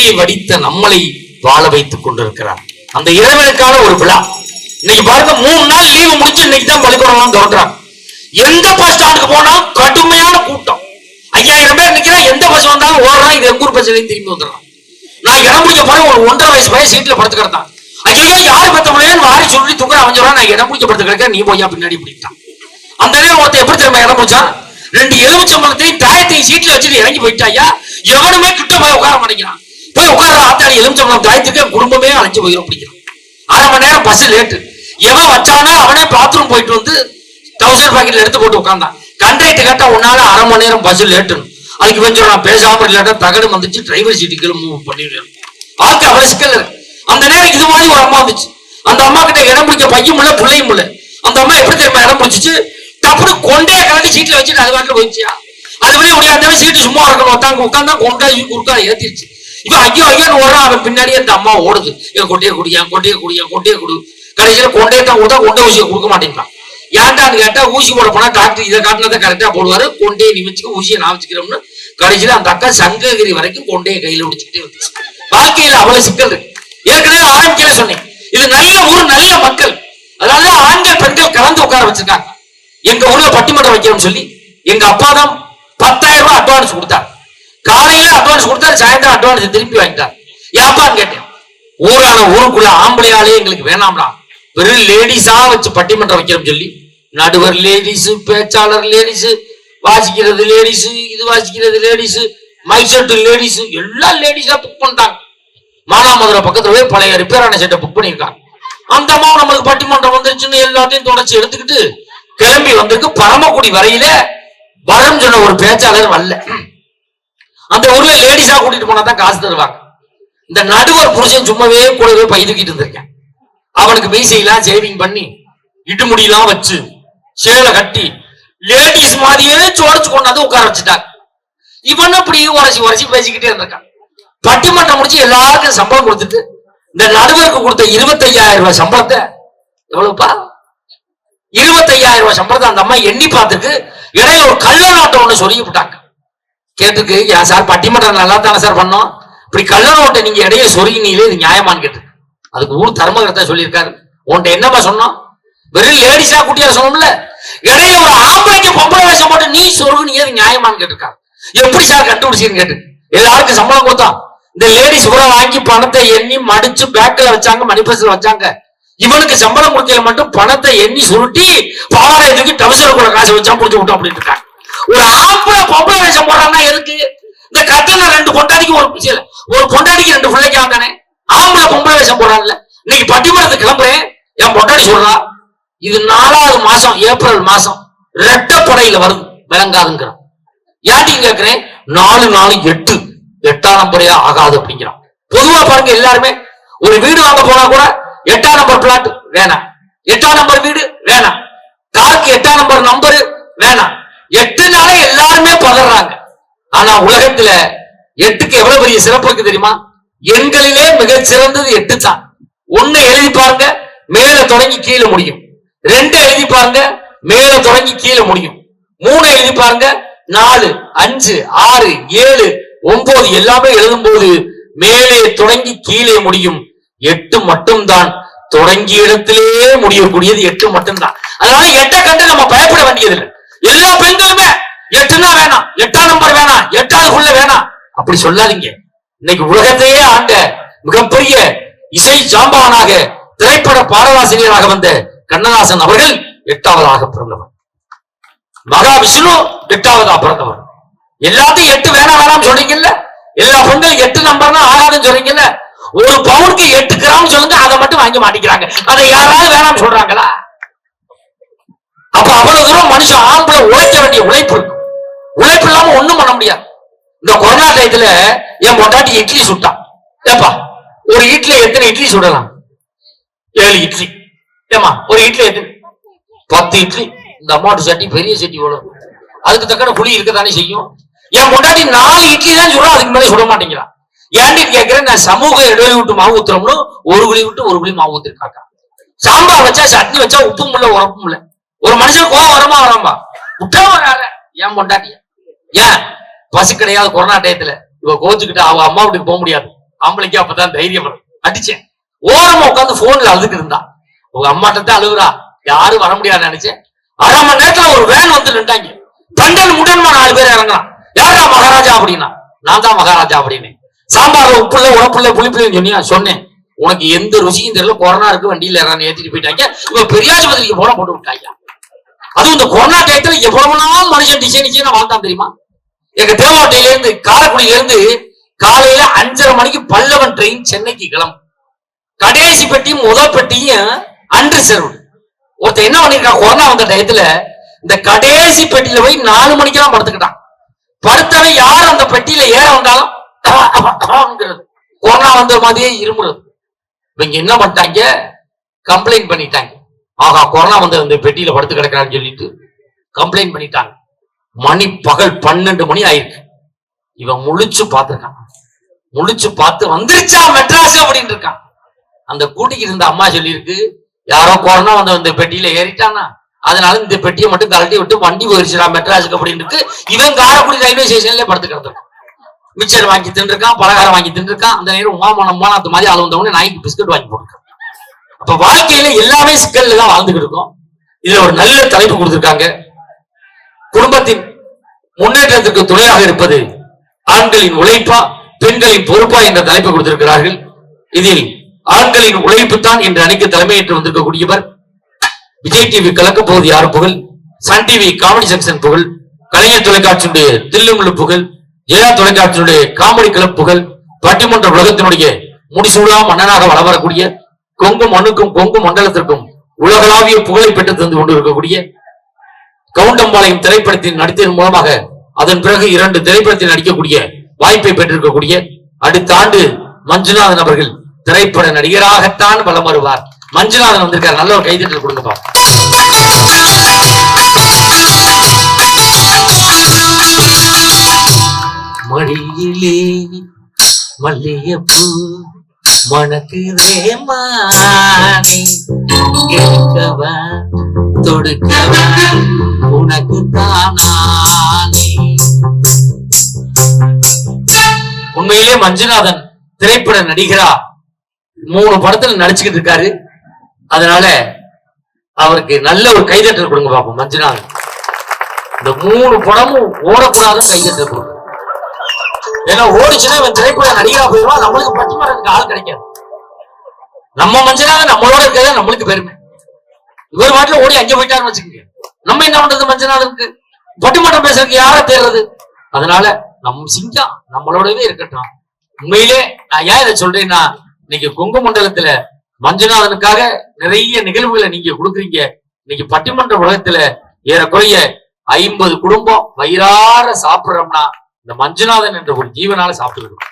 கண்ணீரை வடித்த நம்மளை வாழ வைத்துக் கொண்டிருக்கிறார் அந்த இறைவனுக்கான ஒரு விழா இன்னைக்கு பாருங்க மூணு நாள் லீவு முடிச்சு இன்னைக்கு தான் பள்ளிக்கூடம் திறக்கிறாங்க எந்த பஸ் ஸ்டாண்டுக்கு போனா கடுமையான கூட்டம் ஐயாயிரம் பேர் நிக்கிறா எந்த பஸ் வந்தாலும் ஓடுறான் இது எங்கூர் பஸ் திரும்பி வந்துடுறான் நான் இடம் பிடிக்க போறேன் ஒரு ஒன்றரை வயசு பையன் சீட்ல படுத்து கிடந்தான் ஐயோ யாரு பத்த முடியாது வாரி சொல்லி தூங்க அவன் சொல்றான் நான் இடம் பிடிக்க படுத்து கிடக்க நீ போய் பின்னாடி பிடிக்கிட்டான் அந்த நேரம் ஒருத்தன் எப்படி திரும்ப இடம் பிடிச்சான் ரெண்டு எலுமிச்சம்பழத்தையும் தாயத்தையும் சீட்ல வச்சுட்டு இறங்கி போயிட்டா ஐயா எவனுமே கிட்ட போய் உட்கார மாட்டேங்கிறான் போய் உட்கார ஆத்தாடி எலுமிச்சம்பழம் தாயத்துக்கு என் குடும்பமே அழைஞ்சு போயிடும் பிடிக்கிறான் அரை மணி நேரம் பஸ் லேட்டு எவன் வச்சானோ அவனே பாத்ரூம் போயிட்டு வந்து டவுசர் பாக்கெட்ல எடுத்து போட்டு உட்காந்தான் கண்ட்ரைட்டு கேட்டா உன்னால அரை மணி நேரம் பஸ் லேட்டுன்னு அதுக்கு கொஞ்சம் நான் பேசாம இல்லாட்டா தகடு வந்துச்சு டிரைவர் சீட்டுக்கு மூவ் பண்ணிடுறேன். ஆக்கு அவ்வளவு சிக்கல் இருக்கு. அந்த நேரம் இது மாதிரி ஒரு அம்மா வந்துச்சு. அந்த அம்மா கிட்ட இடம் பிடிக்க பையும் இல்ல பிள்ளையும் இல்ல. அந்த அம்மா எப்படி தெரியுமா இடம் பிடிச்சிச்சு? டப்புனு கொண்டே கலந்து சீட்ல வச்சுட்டு அது வாட்டில் போயிடுச்சியா? அது வரையும் முடியாத சீட்டு சும்மா இருக்கணும். உட்காந்து உட்காந்தா கொண்டா குறுக்கா ஏத்திருச்சு. இவன் ஐயோ ஐயோன்னு ஓடுறான். அவன் பின்னாடியே அந்த அம்மா ஓடுது. என் கொண்டே குடி என் கொண்டையை குடி என் கொண்டையை குடு. கடைசியில கொண்டே தான் கொடுத்தா கொண்டை ஊசியை கொடுக்க மாட்டேங்கிறான் ஏன்டான்னு கேட்டா ஊசி போட போனா டாக்டர் இதை காட்டினதை கரெக்டா போடுவாரு. கொண்டே நிமிச்சுக்க ஊசியை நான் வச்சுக்கிறோம்னு. கடைசியில அந்த அக்கா சங்ககிரி வரைக்கும் கொண்டையை கையில பிடிச்சிக்கிட்டே வந்துச்சு. வாழ்க்கையில அவ்வளவு சிக்கல் இருக்கு. ஏற்கனவே ஆரம்பிக்கல சொன்னேன். இது நல்ல ஊர் நல்ல மக்கள். அதாவது ஆண்கள் பெண்கள் கலந்து உட்கார வச்சிருக்காங்க. எங்க ஊர்ல பட்டிமன்றம் வைக்கணும்னு சொல்லி எங்க அப்பா தான் பத்தாயிரம் ரூபாய் அட்வான்ஸ் கொடுத்தாங்க காலையில அட்வான்ஸ் கொடுத்தாரு சாயந்தரம் அட்வான்ஸ் திருப்பி வாங்கிட்டார் ஏப்பான்னு கேட்டேன். ஊரான ஊருக்குள்ள ஆம்பளையாலே எங்களுக்கு வேணாம்டா. வெறும் லேடிஸா வச்சு பட்டிமன்றம் வைக்கிறோம் சொல்லி நடுவர் லேடிஸ் பேச்சாளர் லேடிஸ் வாசிக்கிறது லேடிஸ் இது வாசிக்கிறது லேடிஸ் மைசெட்டு லேடிஸ் எல்லா லேடிஸா புக் பண்ணிட்டாங்க. மானாமதுரை பக்கத்துல போய் பழைய ரிப்பேரான செட்டை புக் பண்ணியிருக்காங்க அந்த அம்மா நம்மளுக்கு பட்டிமன்றம் வந்துருச்சுன்னு எல்லாத்தையும் தொடச்சு எடுத்துக்கிட்டு கிளம்பி வந்திருக்கு பரமக்குடி வரையில வரம் சொன்ன ஒரு பேச்சாளர் வரல. அந்த ஊர்ல லேடிஸா கூட்டிட்டு போனா தான் காசு தருவாங்க. இந்த நடுவர் புருஷன் சும்மாவே கூடவே பை தூக்கிட்டு இருந்திருக்கேன். அவனுக்கு மீசையெல்லாம் சேவிங் பண்ணி இடுமுடியெல்லாம் வச்சு சேலை கட்டி லேடிஸ் மாதிரியே சோடிச்சு கொண்டாந்து உட்கார வச்சுட்டாங்க. இவன் அப்படி உரைச்சி உரைச்சி பேசிக்கிட்டே இருந்திருக்கான். பட்டிமன்றம் முடிச்சு எல்லாருக்கும் சம்பளம் கொடுத்துட்டு இந்த நடுவருக்கு கொடுத்த இருபத்தையாயிரம் ரூபாய் சம்பளத்தை எவ்வளவுப்பா? இருபத்தையாயிரம் ரூபாய் சம்பளத்தை அந்த அம்மா எண்ணி பார்த்துட்டு இடையில ஒரு கள்ள ஒண்ணு சொல்லி விட்டாங்க கேட்டுக்கு ஏன் சார் பட்டிமன்றம் நல்லா தானே சார் பண்ணோம். இப்படி கள்ள நோட்டை நீங்க இடையில சொருகினீங்களே இது நியாயமான்னு கேட்டு அதுக்கு ஊர் தர்மகர்த்தா சொல்லியிருக்காரு. உன்கிட்ட என்னப்பா சொன்னோம்? வெறும் லேடிஸா குட்டியா சொன்னோம்ல. இடையில ஒரு ஆம்பளைக்கு பொம்பளை வேஷம் போட்டு நீ சொருகினீங்க அது நியாயமான்னு கேட்டிருக்காரு. எப்படி சார் கண்டுபிடிச்சீங்கன்னு கேட்டு எல்லாருக்கும் சம்பளம் கொடுத்தான் இந்த லேடிஸ் கூட வாங்கி பணத்தை எண்ணி மடிச்சு பேக்ல வச்சாங்க மணி வச்சாங்க. இவனுக்கு சம்பளம் கொடுக்கல மட்டும் பணத்தை எண்ணி சுருட்டி பாவாடை தூக்கி டவுசர் கூட காசு வச்சா புடிச்சு விட்டோம் அப்படின்னு இருக்காங்க ஒரு ஆம்பளை பொம்பளை வேஷம் போடுறான்னா எதுக்கு? இந்த கட்டணம் ரெண்டு பொண்டாடிக்கு ஒரு பிச்சையில ஒரு பொண்டாடிக்கு ரெண்டு பிள்ளைக்கு தானே ஆம்பளை பொம்பளை வேஷம் போடுறான்ல இன்னைக்கு பட்டிமன்றத்துக்கு கிளம்புறேன். என் பொண்டாடி சொல்றா இது நாலாவது மாசம் ஏப்ரல் மாசம். ரெட்டப்படையில வருது. விளங்காதுங்கிறான். ஏன்டிங்க கேட்கிறேன் நாலு நாலு எட்டு. எட்டாம் நம்பரே ஆகாது அப்படிங்கிறான். பொதுவா பாருங்க எல்லாருமே ஒரு வீடு வாங்க போனா கூட எட்டாம் நம்பர் பிளாட் வேணாம். எட்டாம் நம்பர் வீடு வேணாம். காருக்கு எட்டாம் நம்பர் நம்பர் வேணாம். எட்டு எட்டுனால எல்லாருமே பதறாங்க ஆனா உலகத்துல எட்டுக்கு எவ்வளவு பெரிய சிறப்பு இருக்கு தெரியுமா? எண்களிலே மிகச் சிறந்தது எட்டு தான் ஒண்ணு எழுதி பாருங்க மேல தொடங்கி கீழே முடியும். ரெண்டு எழுதி பாருங்க மேல தொடங்கி கீழே முடியும். மூணு எழுதி பாருங்க நாலு அஞ்சு ஆறு ஏழு ஒன்பது எல்லாமே எழுதும் போது மேலே தொடங்கி கீழே முடியும். எட்டு மட்டும்தான். தொடங்கிய இடத்திலே முடியக்கூடியது எட்டு மட்டும்தான். அதனால எட்டை கண்டு நம்ம பயப்பட வேண்டியதில்லை. எல்லா பெண்களுமே எட்டுனா வேணாம் எட்டாம் நம்பர் வேணாம் எட்டாவது வேணாம். அப்படி சொல்லாதீங்க. இன்னைக்கு உலகத்தையே ஆண்ட மிகப்பெரிய இசை சாம்பவனாக திரைப்பட பாடலாசிரியராக வந்த கண்ணதாசன் அவர்கள் எட்டாவதாக பிறந்தவர். மகாவிஷ்ணு எட்டாவதா பிறந்தவர். எல்லாத்தையும் எட்டு வேணாம் வேணாம் சொல்றீங்கல்ல எல்லா பெண்களும் எட்டு நம்பர்னா ஆகாதுன்னு சொல்றீங்கல்ல ஒரு பவுனுக்கு எட்டு கிராம் சொல்லுங்க அதை மட்டும் வாங்கி மாட்டிக்கிறாங்க. அதை யாராவது வேணாம் சொல்றாங்களா? அப்ப அவ்வளவு தூரம் மனுஷன் ஆம்பளை உழைக்க வேண்டிய உழைப்பு இருக்கு. உழைப்பு இல்லாம ஒண்ணும் பண்ண முடியாது. இந்த கொரோனா டயத்துல என் பொண்டாட்டி இட்லி சுட்டான் ஏப்பா ஒரு இட்லி எத்தனை இட்லி சுடலாம்? ஏழு இட்லி. ஏமா ஒரு இட்லி எத்தனை? பத்து இட்லி. இந்த அம்மாட்டு சட்டி பெரிய சட்டி வரும் அதுக்கு தக்கன புளி இருக்கத்தானே செய்யும். என் பொண்டாட்டி நாலு இட்லி தான் சுடும் அதுக்கு மேலே சுட மாட்டேங்கிறான் ஏன்னு கேட்கிறேன் நான் சமூக இடைவெளி விட்டு மாவு ஊத்துறோம்னு ஒரு குழி விட்டு ஒரு குழி மாவு ஊத்துருக்காக்கா. சாம்பார் வச்சா சட்னி வச்சா உப்பும் இல்லை உரப்பும் இல்லை. ஒரு மனுஷன் கோவம் வரமா வராமா? விட்டா வராத. ஏன் பொண்டாட்டிய? ஏன்? பசி கிடையாது கொரோனா டயத்துல. இவ கோச்சுக்கிட்டு அவ அம்மா வீட்டுக்கு போக முடியாது. ஆம்பளைக்கே அப்பதான் தைரியம் வரும். அடிச்சேன். ஓரமா உட்காந்து போன்ல அழுதுக்கு இருந்தா. உங்க அம்மாட்ட தான் அழுகுறா. யாரும் வர முடியாது நினைச்சேன். அரை மணி நேரத்துல ஒரு வேன் வந்து நின்றாங்க. பன்னெண்டு முடன்மா நாலு பேர் இறங்கலாம். யாரா மகாராஜா அப்படின்னா? நான் தான் மகாராஜா அப்படின்னு. சாம்பார்ல உப்புள்ள உழப்புள்ள புளிப்புலன்னு சொன்னியா சொன்னேன். உனக்கு எந்த ருசியும் தெரியல. கொரோனா இருக்கு வண்டியில ஏறான்னு ஏத்திட்டு போயிட்டாங்க. இப்ப பெரியாஸ்பத்திரிக்கு போன போட்டு விட்டாங்க அதுவும் இந்த கொரோனா டயத்துல எவ்வளவுலாம் மனுஷன் டிசைன் நான் வாழ்ந்தான் தெரியுமா? எங்க தேவாட்டையில இருந்து காரைக்குடியில இருந்து காலையில அஞ்சரை மணிக்கு பல்லவன் ட்ரெயின் சென்னைக்கு கிளம்பும். கடைசி பெட்டியும் முதல் பெட்டியும் அன்ரிசர்வ் ஒருத்தன் என்ன பண்ணிருக்கான்? கொரோனா வந்த டயத்துல இந்த கடைசி பெட்டியில போய் நாலு மணிக்கெல்லாம் படுத்துக்கிட்டான். படுத்தவன் யார் அந்த பெட்டியில ஏற வந்தாலும் கொரோனா வந்த மாதிரியே இருமுறது. இவங்க என்ன பண்ணிட்டாங்க? கம்ப்ளைண்ட் பண்ணிட்டாங்க. ஆகா கொரோனா வந்து அந்த பெட்டியில படுத்து கிடக்கிறான்னு சொல்லிட்டு கம்ப்ளைண்ட் பண்ணிட்டாங்க. மணி பகல் பன்னெண்டு மணி ஆயிருக்கு. இவன் முழிச்சு பார்த்துருக்கான். முழிச்சு பார்த்து வந்துருச்சா மெட்ராஸ்? அப்படின்னு இருக்கான். அந்த கூட்டிக்கு இருந்த அம்மா சொல்லியிருக்கு யாரோ கொரோனா வந்து அந்த பெட்டியில ஏறிட்டானா? அதனால இந்த பெட்டியை மட்டும் கழட்டி விட்டு வண்டி போயிருச்சுடா மெட்ராஸுக்கு அப்படின்னு இருக்கு. இவன் காரைக்குடி ரயில்வே ஸ்டேஷன்ல படுத்து கிடந்திருக்கான். மிச்சர் வாங்கி தின்றுருக்கான் பலகாரம் வாங்கி தின்றுருக்கான் அந்த நேரம் உமாமனம் அந்த மாதிரி ஆள் நாய்க்கு பிஸ்கட் வாங்கி போட்டுருக்கான். அப்ப வாழ்க்கையில எல்லாமே சிக்கல்ல தான் வாழ்ந்துகிட்டு இருக்கோம். இதுல ஒரு நல்ல தலைப்பு கொடுத்திருக்காங்க. குடும்பத்தின் முன்னேற்றத்திற்கு துணையாக இருப்பது ஆண்களின் உழைப்பா பெண்களின் பொறுப்பா என்ற தலைப்பு கொடுத்திருக்கிறார்கள். இதில் ஆண்களின் உழைப்பு தான் என்று அணிக்கு தலைமையேற்று வந்திருக்கக்கூடியவர். விஜய் டிவி கலக்க போவது யார் புகழ். சன் டிவி காமெடி செக்ஷன் புகழ். கலைஞர் தொலைக்காட்சியுடைய தில்லுங்குழு புகழ். ஜெயா தொலைக்காட்சியுடைய காமெடி கிளப் புகழ். பட்டிமன்ற உலகத்தினுடைய முடிசூடா மன்னனாக வளம் வரக்கூடிய கொங்கு மண்ணுக்கும் கொங்கு மண்டலத்திற்கும் உலகளாவிய புகழை பெற்று தந்து கொண்டிருக்கக்கூடிய கவுண்டம்பாளையம் திரைப்படத்தில் நடித்ததன் மூலமாக அதன் பிறகு இரண்டு திரைப்படத்தில் நடிக்கக்கூடிய வாய்ப்பை பெற்றிருக்கக்கூடிய அடுத்த ஆண்டு மஞ்சுநாதன் அவர்கள் திரைப்பட நடிகராகத்தான் பலம் வருவார். மஞ்சுநாதன் வந்திருக்கார். நல்ல ஒரு கைதட்டல் கொடுங்கப்பா மடியிலே மல்லியப்பூ மணக்குதே மானே எடுக்கவா தொடுக்கவா உனக்கு தானானே. உண்மையிலே மஞ்சுநாதன் திரைப்பட நடிகரா மூணு படத்துல நடிச்சுக்கிட்டு இருக்காரு. அதனால அவருக்கு நல்ல ஒரு கைதட்டல் கொடுங்க பாப்போம் மஞ்சுநாதன். இந்த மூணு படமும் ஓடக்கூடாதுன்னு கைதட்டல் கொடுங்க. ஏன்னா ஓடிச்சுன்னா இவன் திரைப்பட நடிகரா போயிடுவான் நம்மளுக்கு பட்டிமன்றத்துக்கு ஆள் கிடைக்காது. நம்ம மஞ்சநாதன் நம்மளோட இருக்கிறது நம்மளுக்கு பெருமை. இவர் பாட்டுல ஓடி அங்க போயிட்டாருன்னு வச்சுக்கோங்க. நம்ம என்ன பண்றது மஞ்சநாதனுக்கு பட்டிமன்றம் பேசுறதுக்கு யார தேர்றது? அதனால நம் சிங்கம் நம்மளோடவே இருக்கட்டும். உண்மையிலே நான் ஏன் இதை சொல்றேன்னா இன்னைக்கு கொங்கு மண்டலத்துல மஞ்சுநாதனுக்காக நிறைய நிகழ்வுகளை நீங்க கொடுக்குறீங்க. இன்னைக்கு பட்டிமன்ற உலகத்துல ஏறக்குறைய ஐம்பது குடும்பம் வயிறார சாப்பிடுறோம்னா இந்த மஞ்சுநாதன் என்ற ஒரு ஜீவனால சாப்பிட்டு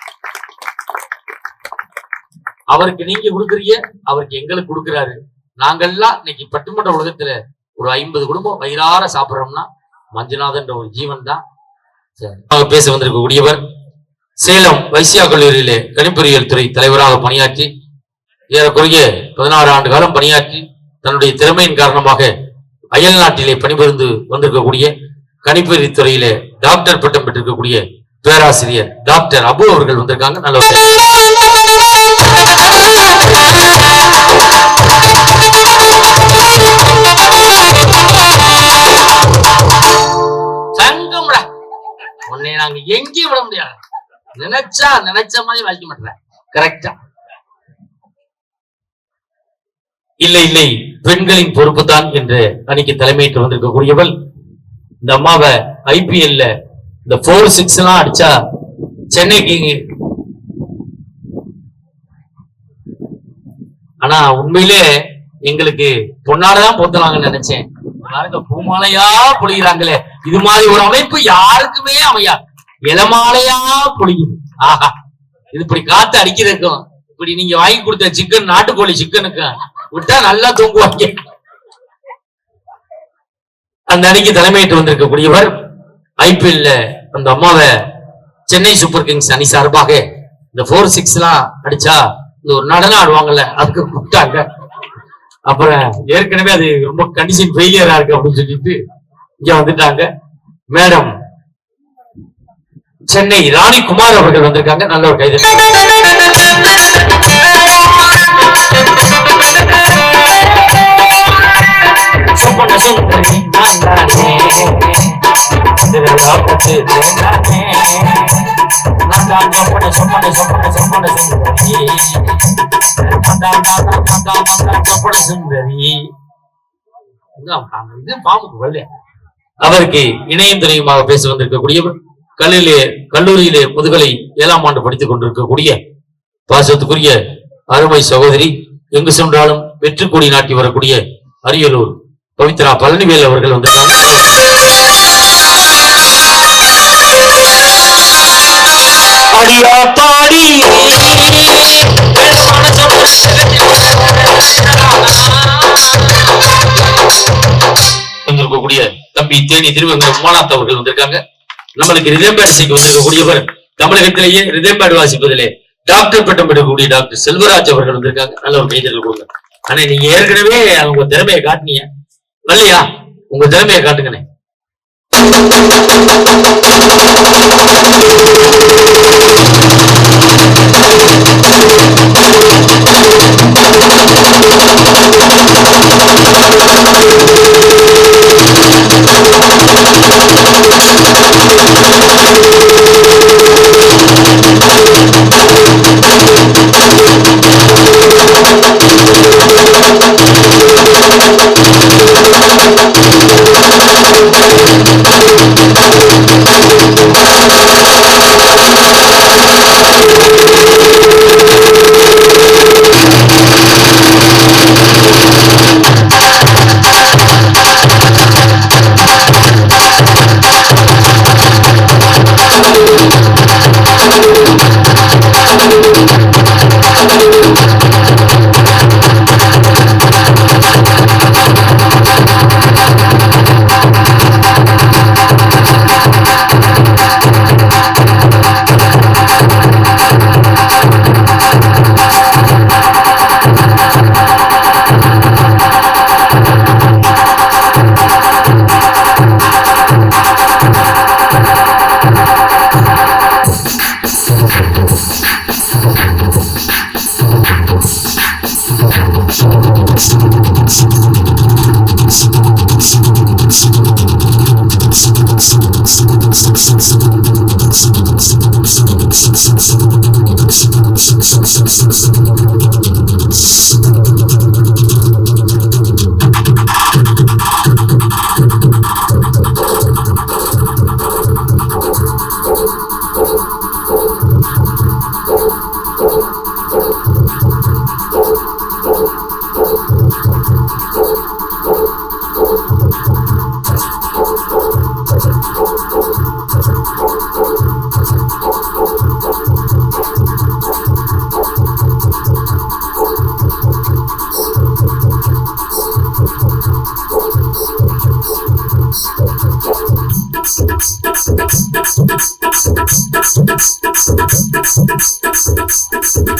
அவருக்கு நீங்க கொடுக்குறீங்க அவருக்கு எங்களுக்கு கொடுக்குறாரு நாங்கெல்லாம் இன்னைக்கு பட்டுமன்ற உலகத்துல ஒரு ஐம்பது குடும்பம் வயிறார சாப்பிடுறோம்னா மஞ்சுநாதன் ஒரு ஜீவன் தான் சரி. பேச வந்திருக்கக்கூடியவர் சேலம் வைசியா கல்லூரியிலே கணிப்பொறியியல் துறை தலைவராக பணியாற்றி ஏறக்குறைய பதினாறு ஆண்டு காலம் பணியாற்றி தன்னுடைய திறமையின் காரணமாக அயல் நாட்டிலே பணிபுரிந்து வந்திருக்கக்கூடிய கணிப்பொறி துறையிலே டாக்டர் பட்டம் பெற்றிருக்கக்கூடிய பேராசிரியர் டாக்டர் அபு அவர்கள் வந்திருக்காங்க. நல்ல சங்கம்டா. உன்னை நாங்க எங்கேயும் விட முடியாது. நினைச்சா நினைச்ச மாதிரி வாய்க்க மாட்டேன் கரெக்டா இல்லை இல்லை. பெண்களின் பொறுப்பு தான் என்று அன்னைக்கு தலைமையிட்டு வந்திருக்கக்கூடியவள் இந்த அம்மாவை ஐபிஎல்ல இந்த போர் சிக்ஸ் எல்லாம் அடிச்சா சென்னைக்கு ஆனா உண்மையிலே எங்களுக்கு பொன்னாலதான் போத்தலாங்கன்னு நினைச்சேன். பாருங்க பூமாலையா பொழிகிறாங்களே. இது மாதிரி ஒரு அமைப்பு யாருக்குமே அமையா இளமாலையா பொழியுது. ஆஹா இது இப்படி காத்து அடிக்கிறதுக்கும் இப்படி நீங்க வாங்கி கொடுத்த சிக்கன் நாட்டுக்கோழி சிக்கனுக்கு விட்டா நல்லா தூங்குவாங்க. அந்த அணிக்கு தலைமையிட்டு வந்திருக்கக்கூடியவர் ஐபிஎல்ல அந்த அம்மாவை சென்னை சூப்பர் கிங்ஸ் அணி சார்பாக இந்த போர் சிக்ஸ் எல்லாம் அடிச்சா இந்த ஒரு நடனம் ஆடுவாங்கல்ல அதுக்கு கூப்பிட்டாங்க. அப்புறம் ஏற்கனவே அது ரொம்ப கண்டிஷன் ஃபெயிலியரா இருக்கு அப்படின்னு சொல்லிட்டு இங்க வந்துட்டாங்க. மேடம் சென்னை ராணி குமார் அவர்கள் வந்திருக்காங்க. நல்ல ஒரு கைது அவருக்கு இணையம் துணையுமாக பேச வந்திருக்கக்கூடியவர் கல்லிலே கல்லூரியிலே முதுகலை ஏழாம் ஆண்டு படித்துக் கொண்டிருக்கக்கூடிய பாசத்துக்குரிய அருமை சகோதரி எங்கு சென்றாலும் வெற்றி வெற்றுக்கொடி நாட்டி வரக்கூடிய அரியலூர் பவித்ரா பழனிவேல் அவர்கள் வந்திருக்காங்க அடியா பாடி வந்திருக்கக்கூடிய தம்பி தேனி திருவங்கர உமாநாத் அவர்கள் வந்திருக்காங்க. நம்மளுக்கு ரிதம்பேட்சிக்கு வந்திருக்கக்கூடியவர் தமிழகத்திலேயே ரிதம்பேடு வாசிப்பதிலே டாக்டர் பட்டம் பெறக்கூடிய டாக்டர் செல்வராஜ் அவர்கள் வந்திருக்காங்க. நல்ல ஒரு கைதல் கொடுங்க ஆனா நீங்க ஏற்கனவே அவங்க திறமையை காட்டினீங்க. வரலையா உங்க திறமையை காட்டுங்கண்ணே Thank.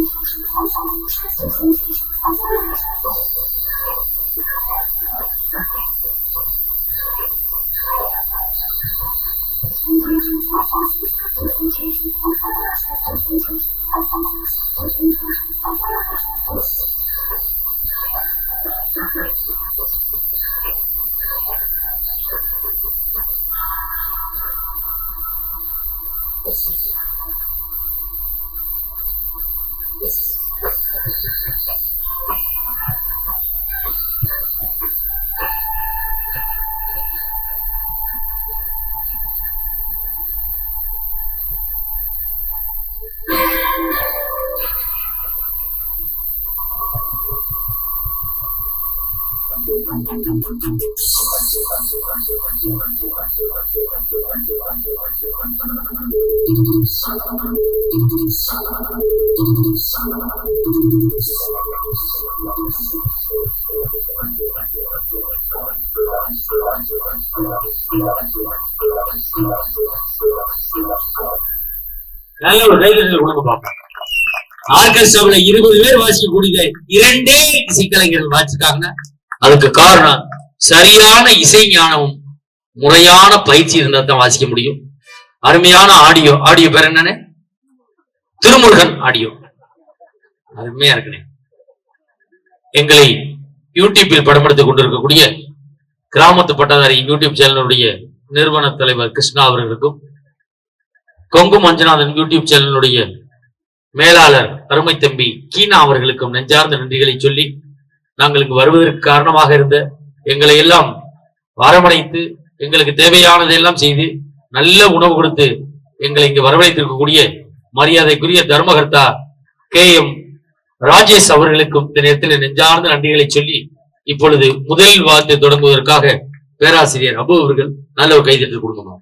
Thank you. நல்ல ஒரு கைதட்டல் கொடுக்க பார்ப்போம். ஆர்கெஸ்ட்ராவில் இருபது பேர் வாசிக்கக்கூடிய இரண்டே இசைக்கலைஞர்கள் வாசிக்காங்க அதுக்கு காரணம் சரியான இசை ஞானமும் முறையான பயிற்சி இருந்தால் தான் வாசிக்க முடியும். அருமையான ஆடியோ. ஆடியோ பேர் என்னன்னு? திருமுருகன் ஆடியோ. அருமையா இருக்கணும் எங்களை யூடியூப்பில் படம் எடுத்துக் கொண்டிருக்கக்கூடிய கிராமத்து பட்டதாரி யூடியூப் சேனலுடைய நிறுவன தலைவர் கிருஷ்ணா அவர்களுக்கும் கொங்கு மஞ்சநாதன் யூடியூப் சேனலுடைய மேலாளர் அருமை தம்பி கீனா அவர்களுக்கும் நெஞ்சார்ந்த நன்றிகளை சொல்லி நாங்கள் இங்கு வருவதற்கு காரணமாக இருந்த எங்களை எல்லாம் வரவழைத்து எங்களுக்கு தேவையானதையெல்லாம் செய்து நல்ல உணவு கொடுத்து எங்களை இங்கு வரவழைத்திருக்கக்கூடிய மரியாதைக்குரிய தர்மகர்த்தா கே எம் ராஜேஷ் அவர்களுக்கும் இந்த நேரத்தில் நெஞ்சார்ந்த நன்றிகளை சொல்லி இப்பொழுது முதல் வார்த்தை தொடங்குவதற்காக பேராசிரியர் அபு அவர்கள் நல்ல ஒரு கைதட்டு கொடுக்கணும்.